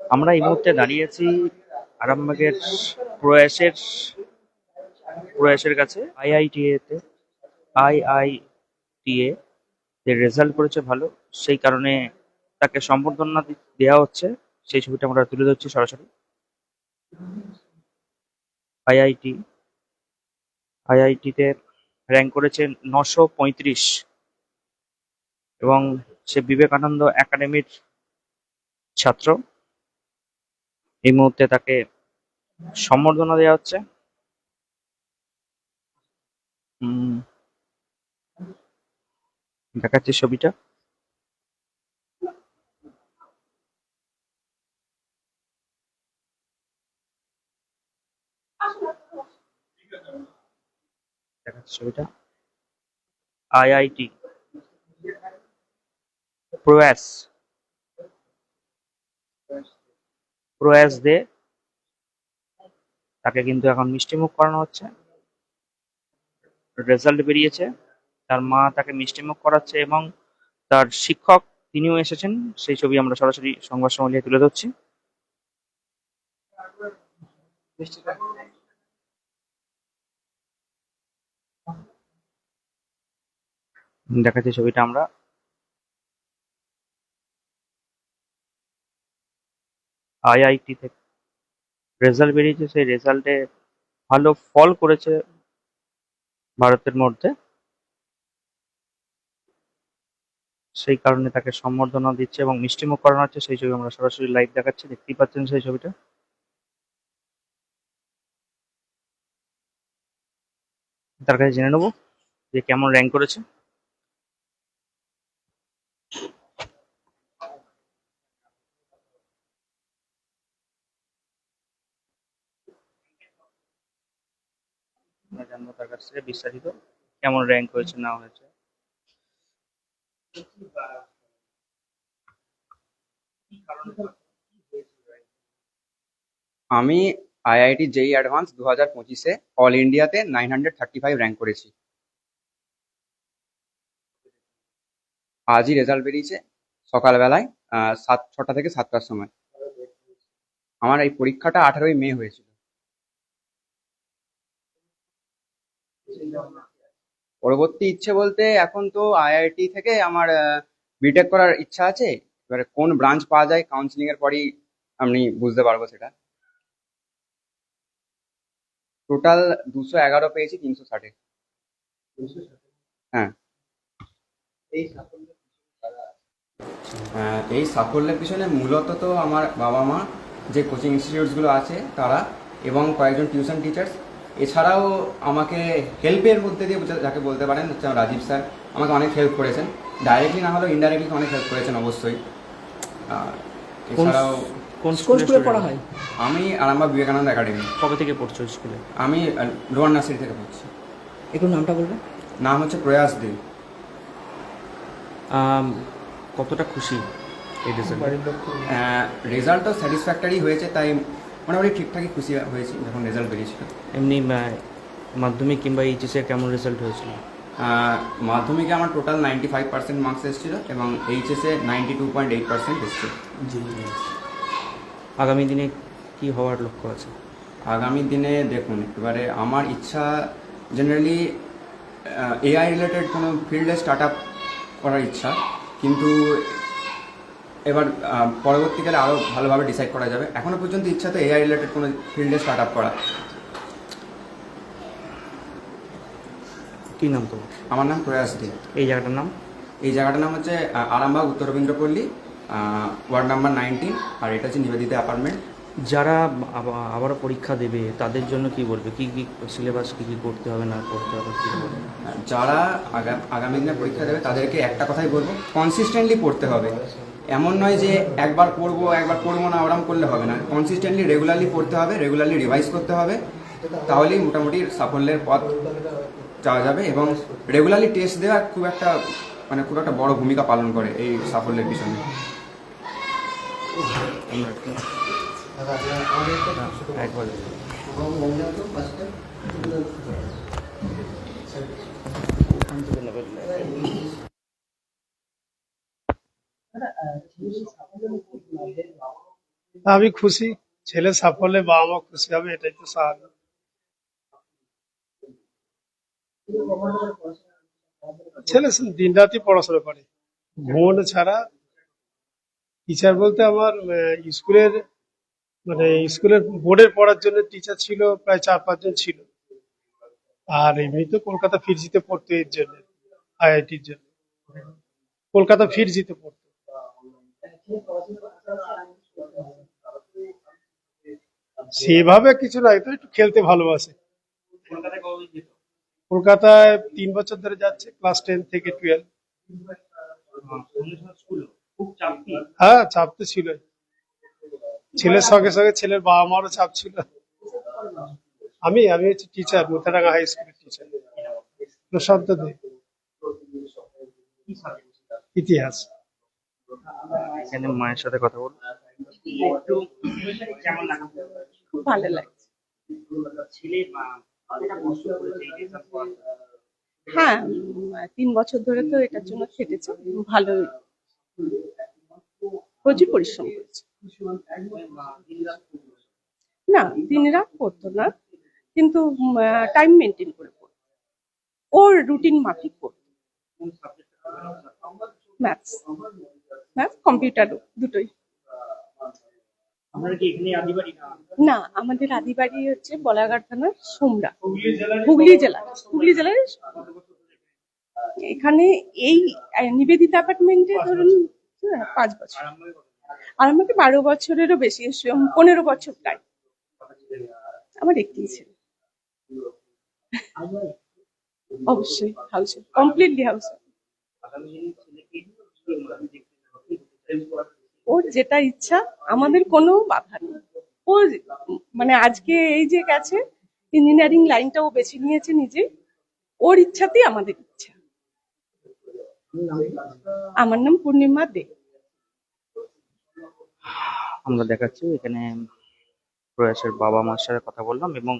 আমরা এই মুহূর্তে দাঁড়িয়ে আছি আরামবাগের প্রয়াসের প্রয়াসের কাছে আইআইটিএ তে আইআইটিএ যে রেজাল্ট করেছে ভালো, সেই কারণে তাকে সম্বর্ধনা দেওয়া হচ্ছে। সেই ছবিটা আমরা তুলে ধরছি সরাসরি। আইআইটি, আইআইটিতে র্যাঙ্ক করেছে নশো পঁয়ত্রিশ। এবং সে বিবেকানন্দ একাডেমির ছাত্র। এই মুহূর্তে তাকে সম্বর্ধনা দেওয়া হচ্ছে। দেখাচ্ছি ছবিটা। ছবিটা। আইআইটি। প্রয়াস। প্রয়াস দে। তাকে কিন্তু এখন মিষ্টিমুখ করানো হচ্ছে। রেজাল্ট বেরিয়েছে। তার মা তাকে মিষ্টিমুখ করাচ্ছে এবং তার শিক্ষক তিনিও এসেছেন। সেই ছবি আমরা সরাসরি সংবাদ সম্মেলনে তুলে ধরছি। দেখাচ্ছি ছবিটা আমরা। আইআইটি থেকে। রেজাল্ট বেরিয়েছে, সেই রেজাল্টে ভালো ফল করেছে ভারতের মধ্যে। সেই কারণে তাকে সম্বর্ধনা দিচ্ছে এবং মিষ্টিমুখ করানো হচ্ছে। সেই ছবি আমরা সরাসরি লাইভ দেখাচ্ছি। দেখতেই পাচ্ছেন সেই ছবিটা। তার কাছে জেনে নেব যে কেমন র্যাঙ্ক করেছে। আমরা জানব তার বিস্তারিত কেমন র্যাঙ্ক হয়েছে, না হয়েছে? আমি আইআইটি জেই অ্যাডভান্স দু হাজার পঁচিশে অল ইন্ডিয়াতে nine hundred thirty five rank করেছি। আজই রেজাল্ট বেরিয়েছে সকালবেলায় সাত, ছটা থেকে সাতটার সময়। আমার এই পরীক্ষাটা আঠারোই মে হয়েছিল। পরবর্তী ইচ্ছে বলতে এখন তো আইআইটি থেকে আমার বিটেক করার ইচ্ছা আছে। এবারে কোন ব্রাঞ্চ পাওয়া যায় কাউন্সিলিং এর পরেই আমি বুঝতে পারব সেটা। টোটাল দুশো এগারো পেয়েছি তিনশো ষাটে। হ্যাঁ। আহ, এই সাফল্যের পিছনে মূলত তো আমার বাবা মা যে কোচিং ইনস্টিটিউটসগুলো আছে তারা এবং কয়েকজন টিউশন টিচার্স এছাড়াও আমাকে হেল্পের মধ্যে দিয়ে যাকে বলতে পারেন হচ্ছে রাজীব স্যার আমাকে অনেক হেল্প করেছেন। ডাইরেক্টলি না হলেও ইনডাইরেক্টলি অনেক হেল্প করেছেন অবশ্যই। এছাড়াও কোন স্কুলে স্কুলে পড়া হয়? আমি আরামবাগ বিবেকানন্দ একাডেমি কবে থেকে পড়ছো স্কুলে আমি লোয়ার নার্সারি থেকে পড়ছি। একটু নামটা বলবেন? নাম হচ্ছে প্রয়াস দে। কতটা খুশি এই রেজাল্ট রেজাল্ট তো স্যাটিসফ্যাক্টরি হয়েছে তাই মোটামুটি ঠিকঠাকই খুশি হয়েছি যখন রেজাল্ট বেরিয়েছিল। এমনি মাধ্যমিক কিংবা এইচএস কেমন রেজাল্ট হয়েছিল? মাধ্যমিকে আমার total ninety five percent marks এসেছিল এবং এইচএসে ninety two point eight percent এসেছিল আগামী দিনে কি হওয়ার লক্ষ্য আছে? আগামী দিনে দেখুন এবারে আমার ইচ্ছা জেনারেলি এআই রিলেটেড কোনো ফিল্ডে স্টার্ট আপ করার ইচ্ছা কিন্তু এবার পরবর্তীকালে আরও ভালোভাবে ডিসাইড করা যাবে। এখনও পর্যন্ত ইচ্ছা তো এআই রিলেটেড কোনো ফিল্ডে স্টার্ট আপ করা। কি নাম তোমার? আমার নাম প্রয়াস দে। এই জায়গাটার নাম? এই জায়গাটার নাম হচ্ছে আরামবাগ উত্তর রবীন্দ্রপল্লী ওয়ার্ড নাম্বার নাইনটিন আর এটা হচ্ছে নিবেদিতা অ্যাপার্টমেন্ট যারা আবা- আবারও পরীক্ষা দেবে তাদের জন্য কি বলবে? কি কি সিলেবাস কি কি করতে হবে না করতে হবে কি বলবে? যারা আগা- আগামী দিনে পরীক্ষা দেবে তাদেরকে একটা কথাই বলব কনসিস্টেন্টলি পড়তে হবে। এমন নয় যে একবার পড়ব একবার পড়ব না ওরম করলে হবে না। কনসিস্টেন্টলি রেগুলারলি পড়তে হবে রেগুলারলি রিভাইজ করতে হবে তাহলেই মোটামুটি সাফল্যের পথ যাওয়া যাবে এবং রেগুলারলি টেস্ট দেওয়া খুব একটা মানে খুব একটা বড় ভূমিকা পালন করে এই সাফল্যের পিছনে। একবার। আমি খুশি, ছেলে সাফল্যে বাবা মা খুশি হবে, এটাই তো স্বাভাবিক। ছেলে দিন রাতই পড়াশোনা করে। ঘুমানো ছাড়া টিচার বলতে আমার স্কুলের মানে স্কুলের বোর্ডের পড়ার জন্য টিচার ছিল, প্রায় চার পাঁচজন ছিল। আর এমনিতে কলকাতা ফিরজিতে পড়তো এর জন্য, আইআইটির জন্য। কলকাতা ফিরজিতে পড়তো। সেভাবে কিছু নাই তো একটু খেলতে ভালোবাসে। কলকাতায় তিন বছর ধরে যাচ্ছে, ক্লাস টেন থেকে টুয়েলভ। হ্যাঁ চাপ তো ছিল ছেলের সঙ্গে সঙ্গে ছেলের বাবা মারও চাপ ছিল। আমি আমি হচ্ছে টিচার মুথারাঙ্গা হাই স্কুলের টিচার প্রশান্ত দে। ইতিহাস। এখানে মায়ের সাথে কথা লাগছে খুব ভালো লাগছে। হ্যাঁ তিন বছর ধরে তো এটার জন্য খেটেছে। ভালো প্রচুর পরিশ্রম করেছে। না দিন রাত পড়তো না কিন্তু টাইম মেনটেন করে পড়তো। ওর রুটিন মাফিক পড়তো। ম্যাথস ম্যাথস কম্পিউটার দুটোই। না? আমাদের আদিবাড়ি হচ্ছে বলাঘাট থানার সোমরা। হুগলি জেলা। হুগলি জেলার এখানে? এই নিবেদিতা অ্যাপার্টমেন্টে ধরুন হ্যাঁ, পাঁচ বছর। আর আমাকে বারো বছরেরও বেশি পনেরো বছর প্রায়। আমার একটি ছিল। অবশ্যই হাউস কমপ্লিটলি হাউস ওর যেটা ইচ্ছা, আমাদের কোনো বাধা নেই। ও মানে আজকে এই যে গেছে ইঞ্জিনিয়ারিং লাইনটা ও বেছে নিয়েছে নিজে, ওর ইচ্ছাতেই আমাদের ইচ্ছা। আমার নাম পূর্ণিমা দে। আমরা দেখাচ্ছি, এখানে প্রয়াসের বাবা মার সাথে কথা বললাম এবং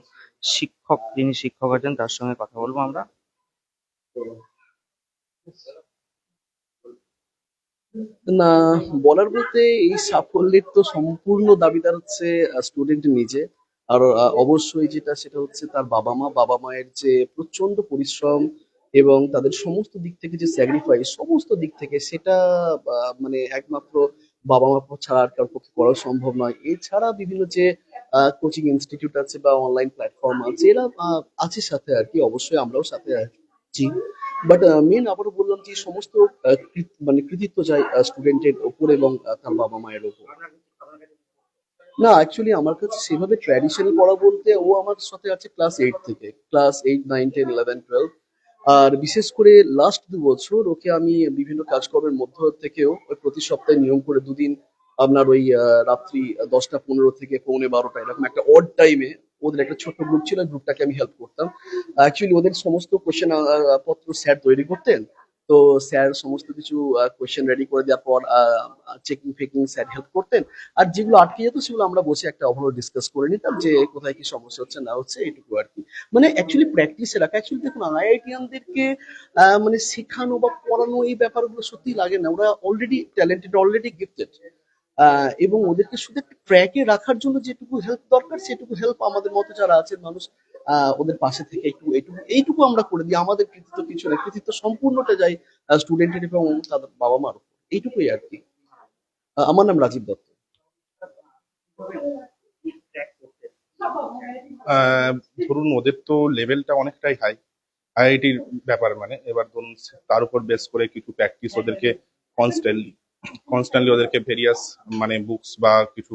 শিক্ষক, যিনি শিক্ষক আছেন, তার সঙ্গে কথা বলব আমরা। না, বলার বলতে এই সাফল্যের তো সম্পূর্ণ দাবিদার হচ্ছে স্টুডেন্ট নিজে। আর অবশ্যই যেটা সেটা হচ্ছে তার বাবা মা বাবা মায়ের যে প্রচণ্ড পরিশ্রম এবং তাদের সমস্ত দিক থেকে যে স্যাক্রিফাইস সমস্ত দিক থেকে সেটা মানে একমাত্র বাবা মা ছাড়া আর কারোর পক্ষে করা সম্ভব নয়। এছাড়া বিভিন্ন যে কোচিং ইনস্টিটিউট আছে বা অনলাইন প্ল্যাটফর্ম আছে, এরা আছে সাথে আর কি, অবশ্যই আমরাও সাথে আছি। বাট মেন আবারও বললাম যে সমস্ত মানে কৃতিত্ব যায় স্টুডেন্টের ওপর এবং তার বাবা মায়ের ওপর না অ্যাকচুয়ালি আমার কাছে সেভাবে ট্র্যাডিশনাল পড়া বলতে ও আমার সাথে আছে ক্লাস এইট থেকে। Class eight nine ten eleven twelve আর বিশেষ করে লাস্ট দু বছর ওকে আমি বিভিন্ন কাজকর্মের মধ্য থেকেও প্রতি সপ্তাহে নিয়ম করে দুদিন আপনার ওই আহ, রাত্রি দশটা পনেরো থেকে পৌনে বারোটা এরকম একটা অড টাইমে ওদের একটা ছোট্ট গ্রুপ ছিল গ্রুপটাকে আমি হেল্প করতাম। অ্যাকচুয়ালি ওদের সমস্ত কোয়েশ্চেন পত্র স্যার তৈরি করতেন। তো স্যার সমস্ত কিছু কোয়েশ্চেন রেডি করে দেওয়ার পর চেকিং ফেকিং স্যার হেল্প করতেন। আর যেগুলো আটকে যেত, সেগুলো আমরা বসে একটা ওভারঅল ডিসকাস করে নিতাম যে কোথায় কি সমস্যা হচ্ছে, না হচ্ছে এইটুকু আর কি। মানে অ্যাকচুয়ালি প্র্যাকটিসে রাখা অ্যাকচুয়ালি দেখুন, আইআইটিয়ানদেরকে মানে শেখানো বা পড়ানো এই ব্যাপারগুলো সত্যি লাগে না। ওরা অলরেডি ট্যালেন্টেড অলরেডি গিফটেড এবং ওদেরকে শুধু একটা ট্র্যাকে রাখার জন্য যেটুকু হেল্প দরকার সেটুকু হেল্প আমাদের মতো যারা আছেন মানুষ আহ, ওদের পাশে থেকে একটু এইটুকু এইটুকু আমরা করে দিই। আমাদের কৃতিত্ব কিছু না কৃতিত্ব সম্পূর্ণটা যায় স্টুডেন্টের এবং তাদের বাবা মার এইটুকুই আর কি। আহ, আমার নাম রাজীব দত্ত। আহ, ধরুন ওদের তো লেভেলটা অনেকটাই হাই আইআইটির ব্যাপার মানে এবার ধরুন তার উপর বেস করে কিছু প্র্যাকটিস ওদেরকে কনস্ট্যান্টলি কনস্ট্যান্টলি ওদেরকে ভেরিয়াস মানে বুকস বা কিছু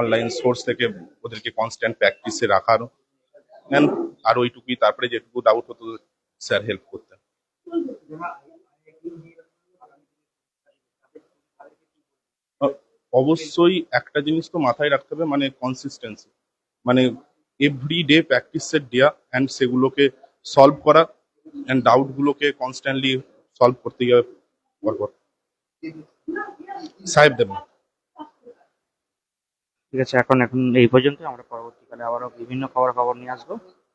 অনলাইন সোর্স থেকে ওদেরকে কনস্ট্যান্ট প্র্যাকটিসে রাখার আর ওইটুকুই, তারপরে যেটুকু ডাউট হতো স্যার হেল্প করতেন। অবশ্যই একটা জিনিস তো মাথায় রাখতে হবে মানে কনসিস্টেন্সি মানে এভরি ডে প্র্যাকটিসের দেওয়া অ্যান্ড সেগুলোকে সলভ করা অ্যান্ড ডাউটগুলোকে কনস্ট্যান্টলি সলভ করতে গিয়ে পরপর সাহেব দেব। ঠিক আছে, এখন এখন এই পর্যন্ত আমরা পরবর্তীকালে আবারও বিভিন্ন খবর খবর নিয়ে আসব।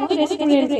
করে রেস্টুরেন্টে